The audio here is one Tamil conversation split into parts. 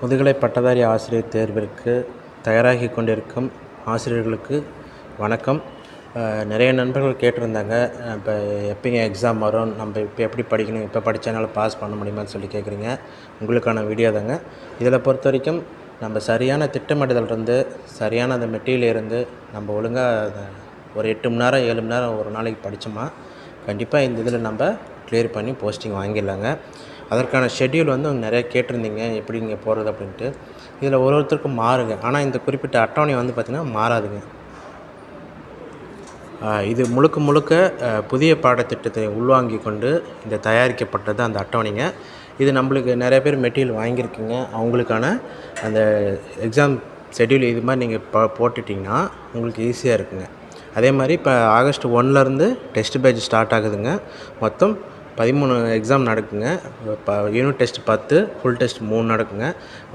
முதுகலை பட்டதாரி ஆசிரியர் தேர்விற்கு தயாராகி கொண்டிருக்கும் ஆசிரியர்களுக்கு வணக்கம். நிறைய நண்பர்கள் கேட்டிருந்தாங்க. இப்போ எப்போங்க எக்ஸாம் வரும்? நம்ம இப்போ எப்படி படிக்கணும்? இப்போ படித்தனால பாஸ் பண்ண முடியுமான்னு சொல்லி கேட்குறீங்க. உங்களுக்கான வீடியோ தாங்க. இதில் பொறுத்த வரைக்கும் நம்ம சரியான திட்டமிடுதல் இருந்து சரியான அந்த மெட்டீரியல் இருந்து நம்ம ஒழுங்காக ஒரு எட்டு மணி நேரம் ஏழு மணி நேரம் ஒரு நாளைக்கு படித்தோமா கண்டிப்பாக இந்த இதில் நம்ம கிளியர் பண்ணி போஸ்டிங் வாங்கிடலாங்க. அதற்கான ஷெட்யூல் வந்து நிறைய கேட்டிருந்தீங்க எப்படி இங்கே போகிறது அப்படின்ட்டு. இதில் ஒரு ஒருத்தருக்கும் மாறுங்க. ஆனால் இந்த குறிப்பிட்ட அட்டவணை வந்து பார்த்திங்கன்னா மாறாதுங்க. இது முழுக்க முழுக்க புதிய பாடத்திட்டத்தை உள்வாங்கி கொண்டு இந்த தயாரிக்கப்பட்டது அந்த அட்டவணைங்க இது நம்மளுக்கு நிறைய பேர் மெட்டீரியல் வாங்கியிருக்கீங்க. அவங்களுக்கான அந்த எக்ஸாம் ஷெட்யூல் இது மாதிரி நீங்கள் ப போட்டுட்டிங்கன்னா உங்களுக்கு ஈஸியாக இருக்குங்க. அதே மாதிரி இப்போ ஆகஸ்ட் ஒன்லேருந்து டெஸ்ட் பேட்ச் ஸ்டார்ட் ஆகுதுங்க. மொத்தம் பதிமூணு எக்ஸாம் நடக்குங்க. இப்போ யூனிட் டெஸ்ட் பத்து ஃபுல் டெஸ்ட் மூணு நடக்குங்க.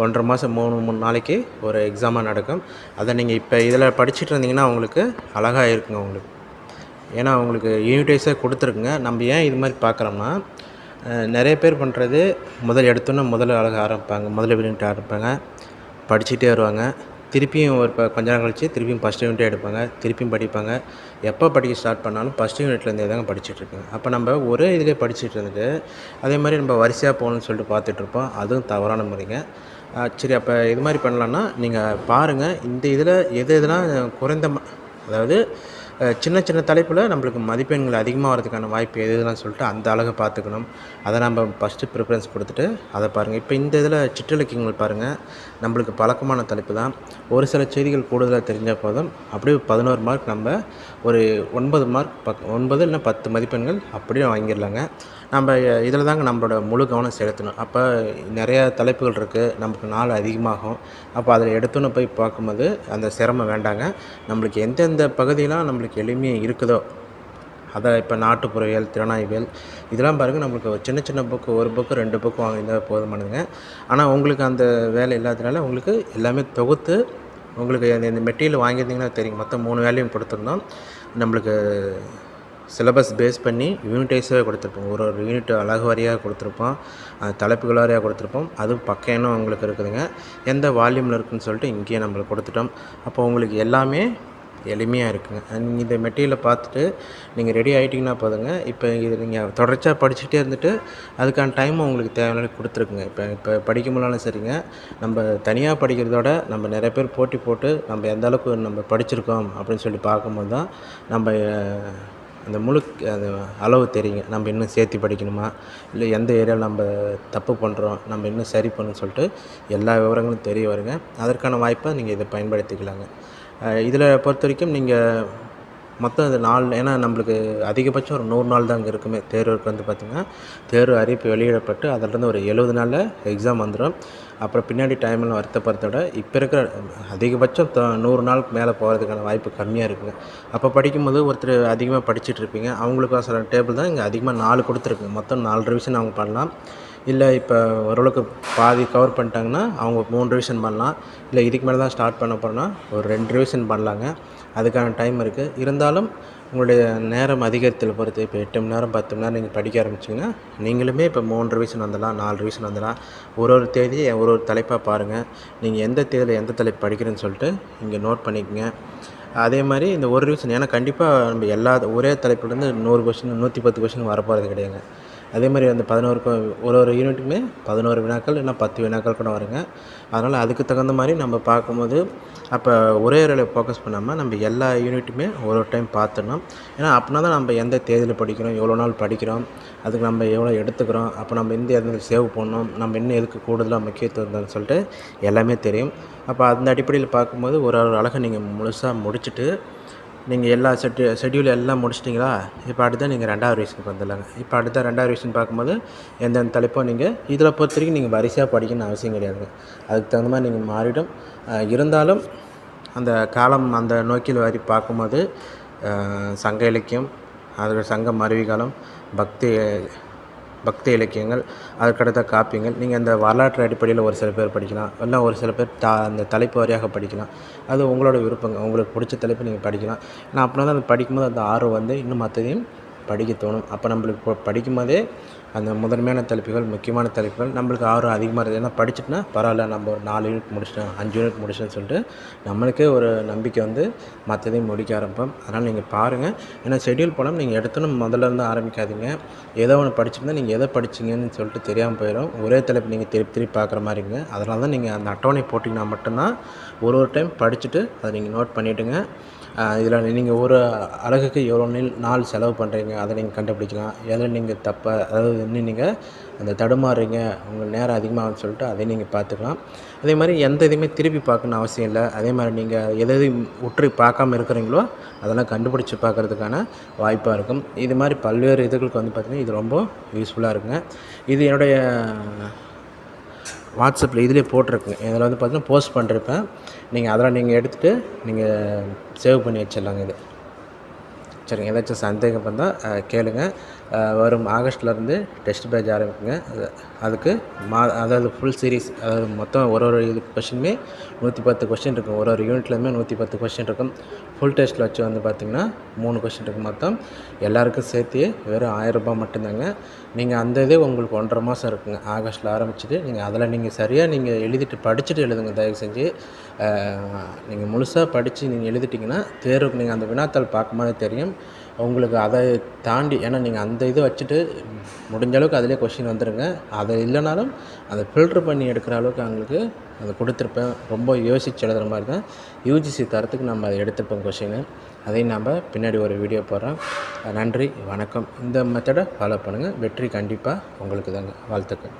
ஒன்றரை மாதம் மூணு மூணு நாளைக்கு ஒரு எக்ஸாமாக நடக்கும். அதை நீங்கள் இப்போ இதில் படிச்சுட்டு இருந்தீங்கன்னா உங்களுக்கு அழகாக இருக்குங்க உங்களுக்கு. ஏன்னா உங்களுக்கு யூனிட் வைஸாக கொடுத்துருக்குங்க. நம்ம ஏன் இது மாதிரி பார்க்குறோம்னா நிறைய பேர் பண்ணுறது முதல் எடுத்தோன்னே முதல்ல அழகாக ஆரம்பிப்பாங்க முதல்ல வெளியிட்டு ஆரம்பிப்பாங்க படிச்சுட்டே வருவாங்க. திருப்பியும் ஒரு ப- கொஞ்ச நேரம் கழிச்சு திருப்பியும் ஃபஸ்ட் யூனிட்டே எடுப்பாங்க. திருப்பியும் படிப்பாங்க. எப்போ படிக்க ஸ்டார்ட் பண்ணாலும் ஃபஸ்ட் யூனிட்லேருந்தே தாங்க படிச்சுட்டு அப்போ நம்ம ஒரே இதிலே படிச்சுட்டு இருந்துட்டு அதே மாதிரி நம்ம வரிசையாக போகணும்னு சொல்லிட்டு பார்த்துட்ருப்போம் அதுவும் தவறான முறைங்க. சரி அப்போ இது மாதிரி பண்ணலான்னா நீங்கள் பாருங்கள் இந்த இதில் எது எதுனா குறைந்த அதாவது சின்ன சின்ன தலைப்பில் நம்மளுக்கு மதிப்பெண்கள் அதிகமாக வரதுக்கான வாய்ப்பு எது இதெல்லாம் சொல்லிட்டு அந்த அழகை பார்த்துக்கணும். அதை நம்ம ஃபஸ்ட்டு ப்ரிஃபரன்ஸ் கொடுத்துட்டு அதை பாருங்கள் இப்போ இந்த இதில் சிற்றிலக்கியங்கள் பாருங்கள் நம்மளுக்கு பழக்கமான தலைப்பு தான். ஒரு சில செய்திகள் கூடுதலாக தெரிஞ்சால் போதும். அப்படியே பதினோரு மார்க் நம்ம ஒரு ஒன்பது மார்க் பக் ஒன்பது இல்லை பத்து மதிப்பெண்கள் அப்படியே வாங்கிடலாங்க. நம்ம இதில் தாங்க நம்மளோட முழு கவனம் செலுத்தணும். அப்போ நிறையா தலைப்புகள் இருக்குது நமக்கு நாள் அதிகமாகும். அப்போ அதில் எடுத்தோன்னு போய் பார்க்கும்போது அந்த சிரமம் வேண்டாங்க. நம்மளுக்கு எந்தெந்த பகுதியெலாம் நம்மளுக்கு எளிமையாக இருக்குதோ? அதை இப்போ நாட்டுப்புறவியல் திறனாய்வியல் இதெல்லாம் பாருங்கள் நம்மளுக்கு சின்ன சின்ன புக்கு ஒரு புக்கு ரெண்டு புக்கு வாங்கியிருந்தால் போதுமானதுங்க. ஆனால் உங்களுக்கு அந்த வேலை இல்லாததுனால உங்களுக்கு எல்லாமே தொகுத்து உங்களுக்கு இந்த- இந்த மெட்டீரியல் வாங்கியிருந்தீங்கன்னா தெரியும். மொத்தம் மூணு வேலையும் கொடுத்துருந்தோம். நம்மளுக்கு சிலபஸ் பேஸ் பண்ணி யூனிட்டைஸாகவே கொடுத்துருப்போம். ஒரு ஒரு யூனிட் அழகு வாரியாக கொடுத்துருப்போம். தலைப்புகள் வாரியாக கொடுத்துருப்போம். அதுவும் பக்கம் உங்களுக்கு இருக்குதுங்க. எந்த வால்யூமில் இருக்குதுன்னு சொல்லிட்டு இங்கேயே நம்மளுக்கு கொடுத்துட்டோம். அப்போ உங்களுக்கு எல்லாமே எளிமையாக இருக்குங்க. நீங்கள் இந்த மெட்டீரியலை பார்த்துட்டு நீங்கள் ரெடி ஆகிட்டிங்கன்னா போதுங்க. இப்போ இது நீங்கள் தொடர்ச்சியாக படிச்சுட்டே இருந்துட்டு அதுக்கான டைம் உங்களுக்கு தேவையான கொடுத்துருக்குங்க. இப்போ இப்போ படிக்க முடியலனாலும் சரிங்க. நம்ம தனியாக படிக்கிறதோட நம்ம நிறைய பேர் போட்டி போட்டு நம்ம எந்த அளவுக்கு நம்ம படிச்சிருக்கோம் அப்படின்னு சொல்லி பார்க்கும்போது தான் நம்ம அந்த முழு அந்த அளவு தெரியுங்க. நம்ம இன்னும் சேர்த்து படிக்கணுமா? இல்லை எந்த ஏரியாவில் நம்ம தப்பு பண்ணுறோம் நம்ம இன்னும் சரி பண்ணணும்னு சொல்லிட்டு எல்லா விவரங்களும் தெரிய வருங்க. அதற்கான வாய்ப்பை நீங்கள் இதை பயன்படுத்திக்கலாங்க. இதில் பொறுத்த வரைக்கும் நீங்கள் மொத்தம் இது நாலு ஏன்னா நம்மளுக்கு அதிகபட்சம் ஒரு நூறு நாள் தான் இங்கே இருக்குமே. தேர்வுக்கு வந்து பார்த்திங்கன்னா தேர்வு அறிவிப்பு வெளியிடப்பட்டு அதிலிருந்து ஒரு எழுபது நாளில் எக்ஸாம் வந்துடும் அப்புறம் பின்னாடி டைமில் வருத்தப்படுறத விட இப்போ இருக்கிற அதிகபட்சம் த நூறு நாளுக்கு மேலே போகிறதுக்கான வாய்ப்பு கம்மியாக இருக்குங்க. அப்போ படிக்கும்போது ஒருத்தர் அதிகமாக படிச்சுட்டு இருப்பீங்க. சில டேபிள் தான் இங்கே அதிகமாக நாலு கொடுத்துருக்குங்க. மொத்தம் நாலு ரிவிஷன் அவங்க பண்ணலாம். இல்லை இப்போ ஓரளவுக்கு பாதி கவர் பண்ணிட்டாங்கன்னா அவங்க மூணு ரிவிஷன் பண்ணலாம். இல்லை இதுக்கு மேலே தான் ஸ்டார்ட் பண்ண போகிறோன்னா ஒரு ரெண்டு ரிவிஷன் பண்ணலாங்க. அதுக்கான டைம் இருக்குது இருந்தாலும் உங்களுடைய நேரம் அதிகரித்தல் பொறுத்து இப்போ எட்டு மணி நேரம் பத்து மணி நேரம் நீங்கள் படிக்க ஆரம்பிச்சிங்கன்னா நீங்களுமே இப்போ மூணு ரிவிஷன் வந்துடலாம் நாலு ரிவிஷன் வந்துடலாம். ஒரு ஒரு தேதியை ஒரு ஒரு தலைப்பாக பாருங்கள் நீங்கள் எந்த தேதியில் எந்த தலைப்பு படிக்கிறேன்னு சொல்லிட்டு இங்கே நோட் பண்ணிக்கங்க. அதே மாதிரி இந்த ஒரு ரிவிஷன் ஏன்னா கண்டிப்பாக நம்ம எல்லா ஒரே தலைப்புலேருந்து நூறு கொஷின் நூற்றி பத்து கொஷின் வரப்போகிறது கிடையாதுங்க. அதே மாதிரி அந்த பதினோருக்கும் ஒரு ஒரு யூனிட்டுமே பதினோரு வினாக்கள் இல்லைன்னா பத்து வினாக்கள் கூட வருங்க. அதனால் அதுக்கு தகுந்த மாதிரி நம்ம பார்க்கும்போது அப்போ ஒரே ஒரு ஃபோக்கஸ் பண்ணாமல் நம்ம எல்லா யூனிட்டுமே ஒரு ஒரு டைம் பார்த்துடணும். ஏன்னா அப்படின்னா தான் நம்ம எந்த தேதியில் படிக்கிறோம் எவ்வளோ நாள் படிக்கிறோம் அதுக்கு நம்ம எவ்வளோ எடுத்துக்கிறோம் அப்போ நம்ம எந்த எந்த சேவ் பண்ணணும் நம்ம இன்னும் எதுக்கு கூடுதலாக முக்கியத்துவம் சொல்லிட்டு எல்லாமே தெரியும். அப்போ அந்த அடிப்படையில் பார்க்கும்போது ஒரு ஒரு அழகை நீங்கள் முழுசாக முடிச்சுட்டு நீங்கள் எல்லா செட்டு ஷெட்யூல் எல்லாம் முடிச்சிட்டிங்களா? இப்போ அடுத்த நீங்கள் ரெண்டாவது ரிவிஷனுக்கு வந்துடலாங்க. இப்போ அடுத்த ரெண்டாவது ரிவிஷன் பார்க்கும்போது எந்தெந்த தலைப்போ நீங்கள் இதில் பொறுத்த வரைக்கும் நீங்கள் வரிசையாக படிக்கணும்னு அவசியம் கிடையாதுங்க. அதுக்கு தகுந்த மாதிரி நீங்கள் மாறிடும். இருந்தாலும் அந்த காலம் அந்த நோக்கில் வரி பார்க்கும்போது சங்க இலக்கியம் அதோட சங்க மருவி காலம் பக்தி பக்தி இலக்கியங்கள் அதுக்கடுத்த காப்பியங்கள். நீங்கள் அந்த வரலாற்று அடிப்படையில் ஒரு சில பேர் படிக்கலாம் இல்லை ஒரு சில பேர் த அந்த தலைப்பு வாரியாக படிக்கலாம். அது உங்களோட விருப்பங்க. உங்களுக்கு பிடிச்ச தலைப்பு நீங்கள் படிக்கலாம். நான் அப்படின்னா தான் அது படிக்கும்போது அந்த ஆர்வம் வந்து இன்னும் மற்றதையும் படிக்க தோணும். அப்போ நம்மளுக்கு இப்போ படிக்கும் போதே அந்த முதன்மையான தலைப்புகள் முக்கியமான தலைப்புகள் நம்மளுக்கு ஆர்வம் அதிகமாக இருக்குது ஏன்னா படிச்சுட்டுனா பரவாயில்ல நம்ம ஒரு நாலு யூனிட் முடிச்சிட்டோம் அஞ்சு யூனிட் முடிச்சிட்டோம்னு சொல்லிட்டு நம்மளுக்கே ஒரு நம்பிக்கை வந்து மற்றதையும் முடிக்க ஆரம்பிப்போம். அதனால் நீங்கள் பாருங்கள் ஏன்னா ஷெட்யூல் போனால் நீங்கள் எடுத்தோன்னு முதல்ல இருந்து ஆரம்பிக்காதீங்க. ஏதோ ஒன்று படிச்சிருந்தா நீங்கள் எதை படிச்சீங்கன்னு சொல்லிட்டு தெரியாமல் போயிடும் ஒரே தலைப்பு நீங்கள் திருப்பி திருப்பி பார்க்குற மாதிரிங்க அதனால தான் நீங்கள் அந்த அட்டவணை போட்டிங்கன்னா மட்டும்தான் ஒரு ஒரு டைம் படிச்சுட்டு அதை நீங்கள் நோட் பண்ணிவிடுங்க இதில் நீங்கள் ஒரு அழகுக்கு எவ்வளோ நெல் நாள் செலவு பண்ணுறீங்க அதை நீங்கள் கண்டுபிடிக்கலாம் எதில் நீங்கள் தப்ப அதாவது இன்னும் நீங்கள் அந்த தடுமாறுறீங்க உங்கள் நேரம் அதிகமாகும்னு சொல்லிட்டு அதை நீங்கள் பார்த்துக்கலாம். அதே மாதிரி எந்த இதுவுமே திருப்பி பார்க்கணுன்னு அவசியம் இல்லை. அதே மாதிரி நீங்கள் எதை எதையும் உற்று பார்க்காம இருக்கிறீங்களோ அதெல்லாம் கண்டுபிடிச்சி பார்க்குறதுக்கான வாய்ப்பாக இருக்கும். இது மாதிரி பல்வேறு இதுகளுக்கு வந்து பார்த்திங்கன்னா இது ரொம்ப யூஸ்ஃபுல்லாக இருக்குங்க. இது என்னுடைய வாட்ஸ்அப்பில் இதிலே போட்டிருக்குங்க இதில் வந்து பார்த்தீங்கன்னா போஸ்ட் பண்ணிருப்பேன். நீங்கள் அதெல்லாம் நீங்கள் எடுத்துகிட்டு நீங்கள் சேவ் பண்ணி வச்சிடலாங்க இது. சரிங்க ஏதாச்சும் சந்தேகம் பண்ணால் கேளுங்கள் வரும் ஆகஸ்ட்லேருந்து டெஸ்ட் பேட்ச் ஆரம்பிக்குங்க. அதுக்கு மா அதாவது ஃபுல் சீரிஸ் அதாவது மொத்தம் ஒரு ஒரு இது கொஷினுமே நூற்றி பத்து கொஷின் இருக்கும். ஒரு ஒரு யூனிட்லேயுமே நூற்றி பத்து கொஷின் இருக்கும். ஃபுல் டெஸ்ட்டில் வச்சு வந்து பார்த்திங்கன்னா மூணு கொஷின் இருக்குது மொத்தம். எல்லாருக்கும் சேர்த்து வெறும் ஆயிரரூபா மட்டும்தாங்க. நீங்கள் அந்த இதே உங்களுக்கு ஒன்றரை மாதம் இருக்குங்க. ஆகஸ்ட்டில் ஆரம்பிச்சுட்டு நீங்கள் அதில் நீங்கள் சரியாக நீங்கள் எழுதிட்டு படிச்சுட்டு எழுதுங்க. தயவு செஞ்சு நீங்கள் முழுசாக படித்து நீங்கள் எழுதிட்டிங்கன்னா தேர்வுக்கு நீங்கள் அந்த வினாத்தாள் பார்க்கும்போதே தெரியும். உங்களுக்கு அதை தாண்டி ஏன்னா நீங்கள் அந்த இதை வச்சுட்டு முடிஞ்ச அளவுக்கு அதிலே கொஷின் வந்துடுங்க அது இல்லைனாலும் அதை ஃபில்ட்ரு பண்ணி எடுக்கிற அளவுக்கு அவங்களுக்கு அதை கொடுத்துருப்பேன். ரொம்ப யோசிச்சு எழுதுகிற மாதிரி தான். யூஜிசி தரத்துக்கு நம்ம அதை எடுத்துப்போம் கொஷினு அதையும் நம்ம பின்னாடி ஒரு வீடியோ போடுறோம். நன்றி வணக்கம். இந்த மெத்தடை ஃபாலோ பண்ணுங்கள் வெற்றி கண்டிப்பாக உங்களுக்கு தாங்க வாழ்த்துக்கள்.